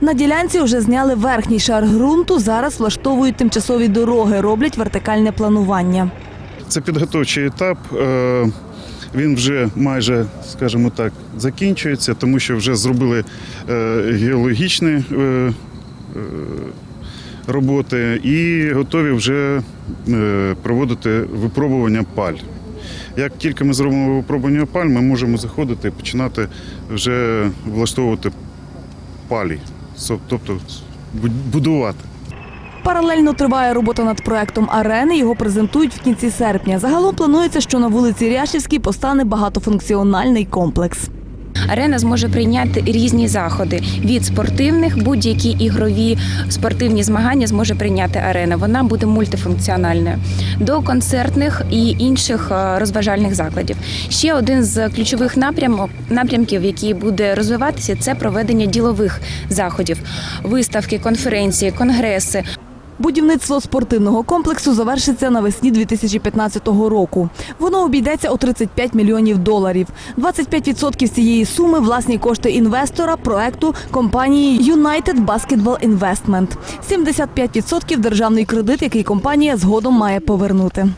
На ділянці вже зняли верхній шар ґрунту. Зараз влаштовують тимчасові дороги, роблять вертикальне планування. Це підготовчий етап. е, Він вже майже, скажімо так, закінчується, тому що вже зробили е, геологічні е, роботи і готові вже проводити випробування паль. Як тільки ми зробимо випробування паль, ми можемо заходити і починати вже влаштовувати палі, тобто будувати. Паралельно триває робота над проектом арени. Його презентують в кінці серпня. Загалом планується, що на вулиці Ряшівській постане багатофункціональний комплекс. Арена зможе прийняти різні заходи від спортивних, будь-які ігрові спортивні змагання зможе прийняти арена. Вона буде мультифункціональною до концертних і інших е, розважальних закладів. Ще один з ключових напрямок напрямків, який буде розвиватися, це проведення ділових заходів, виставки, конференції, конгреси. Будівництво спортивного комплексу завершиться навесні 2015 року. Воно обійдеться у 35 мільйонів доларів. 25% з цієї суми – власні кошти інвестора проекту компанії United Basketball Investment. 75% – державний кредит, який компанія згодом має повернути.